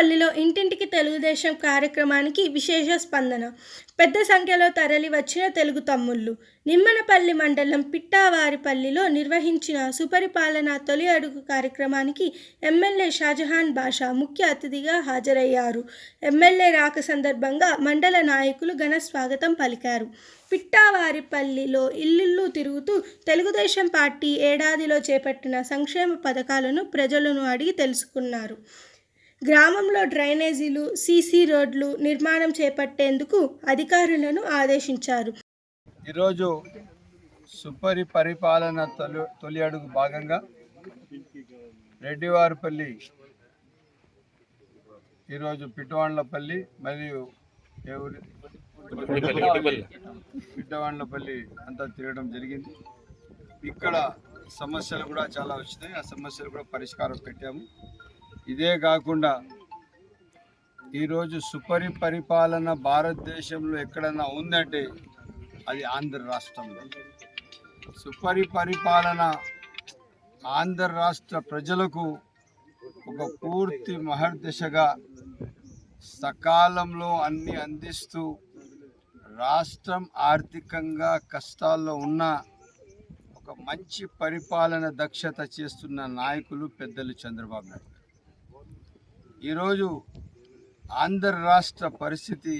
నిమ్మన్పల్లిలో ఇంటింటికి తెలుగుదేశం కార్యక్రమానికి విశేష స్పందన. పెద్ద సంఖ్యలో తరలి వచ్చిన తెలుగు తమ్ముళ్ళు. నిమ్మనపల్లి మండలం పిట్టావారిపల్లిలో నిర్వహించిన సుపరిపాలన తొలి అడుగు కార్యక్రమానికి ఎమ్మెల్యే షాజహాన్ బాషా ముఖ్య అతిథిగా హాజరయ్యారు. ఎమ్మెల్యే రాక సందర్భంగా మండల నాయకులు ఘన స్వాగతం పలికారు. పిట్టావారిపల్లిలో ఇల్లుళ్ళు తిరుగుతూ తెలుగుదేశం పార్టీ ఏడాదిలో చేపట్టిన సంక్షేమ పథకాలను ప్రజలను అడిగి తెలుసుకున్నారు. గ్రామంలో డ్రైనేజీలు సీసీ రోడ్లు నిర్మాణం చేపట్టేందుకు అధికారులను ఆదేశించారు. ఈరోజు సుపరి పరిపాలన తొలి తొలి అడుగు భాగంగా రెడ్డివారిపల్లి ఈరోజు పిట్టవాండ్లపల్లి మరియు పిట్టవాండ్లపల్లి అంతా తిరగడం జరిగింది. ఇక్కడ సమస్యలు కూడా చాలా వచ్చినాయి. ఆ సమస్యలు కూడా పరిష్కారం పెట్టాము. ఇదే కాకుండా ఈరోజు సుపరి పరిపాలన భారతదేశంలో ఎక్కడన్నా ఉందంటే అది ఆంధ్ర రాష్ట్రంలో. సుపరి పరిపాలన ఆంధ్ర రాష్ట్ర ప్రజలకు ఒక పూర్తి మహర్దశగా సకాలంలో అన్ని అందిస్తూ రాష్ట్రం ఆర్థికంగా కష్టాల్లో ఉన్న ఒక మంచి పరిపాలన దక్షత చేస్తున్న నాయకులు పెద్దలు చంద్రబాబు నాయుడు ఈరోజు ఆంధ్ర రాష్ట్ర పరిస్థితి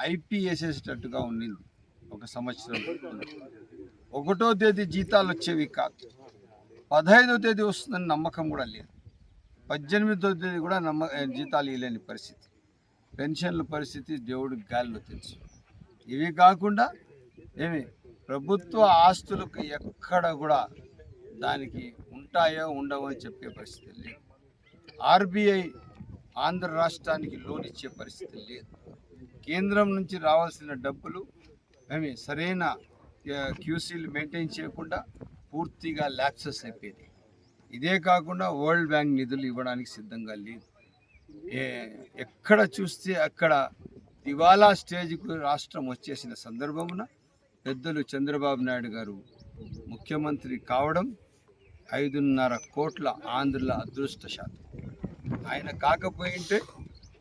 ఐపీఎస్సేటట్టుగా ఉండింది ఒక సంవత్సరం ఒకటో తేదీ జీతాలు వచ్చేవి కాదు. పదహైదో తేదీ వస్తుందని నమ్మకం కూడా లేదు. పద్దెనిమిదో తేదీ కూడా నమ్మ జీతాలు ఇవ్వలేని పరిస్థితి. పెన్షన్ల పరిస్థితి దేవుడికి గాలిలో తెలుసు. ఇవి కాకుండా ఏమి ప్రభుత్వ ఆస్తులకు ఎక్కడ కూడా దానికి ఉంటాయో ఉండవో అని చెప్పే పరిస్థితి లేదు. ఆర్బీఐ ఆంధ్ర రాష్ట్రానికి లోన్ ఇచ్చే పరిస్థితి లేదు. కేంద్రం నుంచి రావాల్సిన డబ్బులు మేము సరైన క్యూసీలు మెయింటైన్ చేయకుండా పూర్తిగా ల్యాప్సెస్ అయిపోయింది. ఇదే కాకుండా వరల్డ్ బ్యాంక్ నిధులు ఇవ్వడానికి సిద్ధంగా లేదు. ఎక్కడ చూస్తే అక్కడ దివాలా స్టేజ్కు రాష్ట్రం వచ్చేసిన సందర్భమున పెద్దలు చంద్రబాబు నాయుడు గారు ముఖ్యమంత్రి కావడం ఐదున్నర కోట్ల ఆంధ్రుల అదృష్ట శాతం ఆయన కాకపోయింటే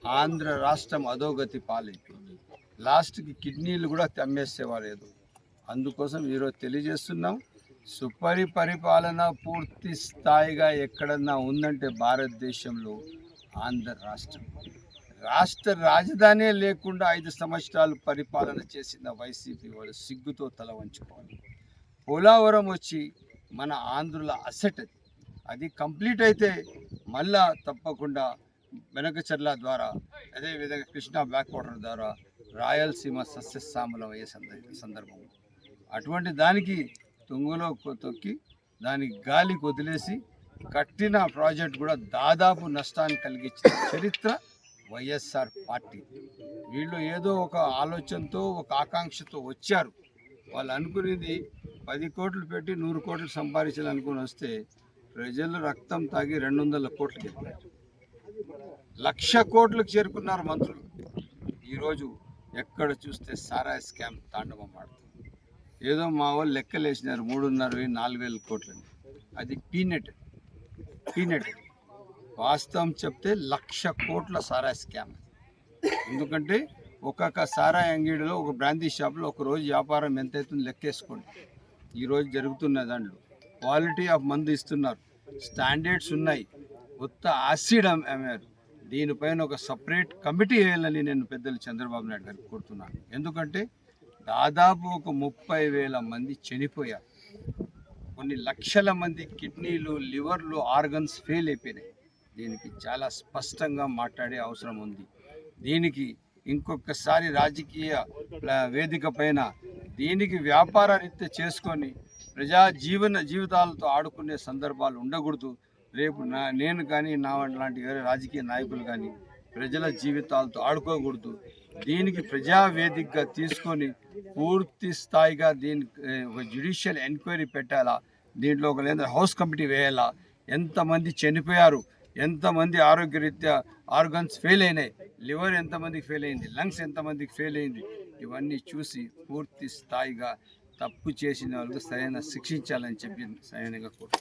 ఆంధ్ర రాష్ట్రం అధోగతి పాలైపోయింది. లాస్ట్కి కిడ్నీలు కూడా అమ్మేసేవాలేదు అందుకోసం ఈరోజు తెలియజేస్తున్నాం సుపరి పరిపాలన పూర్తి స్థాయిగా ఎక్కడన్నా ఉందంటే భారతదేశంలో ఆంధ్ర రాష్ట్రం. రాష్ట్ర రాజధానే లేకుండా ఐదు సంవత్సరాలు పరిపాలన చేసిన వైసీపీ వాళ్ళు సిగ్గుతో తల వంచుకోవాలి. పోలావరం వచ్చి మన ఆంధ్రుల అసెట్ అది. అది కంప్లీట్ అయితే మళ్ళా తప్పకుండా వెనకచర్ల ద్వారా అదేవిధంగా కృష్ణా బ్యాక్ వాటర్ ద్వారా రాయలసీమ సస్యశ్యామలం అయ్యే సందర్భం. అటువంటి దానికి తుంగులో తొక్కి దానికి గాలి వదిలేసి కట్టిన ప్రాజెక్ట్ కూడా దాదాపు నష్టాన్ని కలిగించిన చరిత్ర వైఎస్ఆర్ పార్టీ. వీళ్ళు ఏదో ఒక ఆలోచనతో ఒక ఆకాంక్షతో వచ్చారు. వాళ్ళు అనుకునేది పది కోట్లు పెట్టి నూరు కోట్లు సంపాదించాలనుకుని వస్తే ప్రజలు రక్తం తాగి రెండు వందల కోట్లు గెలిపారు లక్ష కోట్లకు చేరుకున్నారు మంత్రులు. ఈరోజు ఎక్కడ చూస్తే సారా స్కామ్ తాండవం ఆడుతుంది. ఏదో మా వాళ్ళు లెక్కలేసినారు మూడున్నర వెయ్యి నాలుగు వేల కోట్లని. అది పీనెట్ పీనెట్. వాస్తవం చెప్తే లక్ష కోట్ల సారా స్కామ్ ఎందుకంటే ఒక్కొక్క సారా అంగడిలో ఒక బ్రాందీ షాప్లో ఒక రోజు వ్యాపారం ఎంత అవుతుందో లెక్కేసుకోండి. ఈరోజు జరుగుతున్న దాంట్లో క్వాలిటీ ఆఫ్ మందు ఇస్తున్నారు. స్టాండర్డ్స్ ఉన్నాయి. కొత్త ఆసిడ్ అమ్మారు. దీనిపైన ఒక సపరేట్ కమిటీ వేయాలని నేను పెద్దలు చంద్రబాబు నాయుడు గారికి కోరుతున్నాను. ఎందుకంటే దాదాపు ఒక ముప్పై వేల మంది చనిపోయారు. కొన్ని లక్షల మంది కిడ్నీలు లివర్లు ఆర్గన్స్ ఫెయిల్ అయిపోయినాయి. దీనికి చాలా స్పష్టంగా మాట్లాడే అవసరం ఉంది. దీనికి ఇంకొకసారి రాజకీయ వేదిక పైన దీనికి వ్యాపార రీత్యా చేసుకొని ప్రజా జీవన జీవితాలతో ఆడుకునే సందర్భాలు ఉండకూడదు. రేపు నా నేను కానీ నా లాంటి రాజకీయ నాయకులు కానీ ప్రజల జీవితాలతో ఆడుకోకూడదు. దీనికి ప్రజా వేదికగా తీసుకొని పూర్తి స్థాయిగా దీనికి ఒక జ్యుడిషియల్ ఎంక్వైరీ పెట్టాలా? దీంట్లో ఒక లేదా హౌస్ కమిటీ వేయాలా? ఎంతమంది చనిపోయారు? ఎంతమంది ఆరోగ్యరీత్యా ఆర్గన్స్ ఫెయిల్ అయినాయి? లివర్ ఎంతమందికి ఫెయిల్ అయింది? లంగ్స్ ఎంతమందికి ఫెయిల్ అయింది? ఇవన్నీ చూసి పూర్తి స్థాయిగా తప్పు చేసిన వాళ్ళకి సరైన శిక్షించాలని చెప్పి సరైనగా కోరు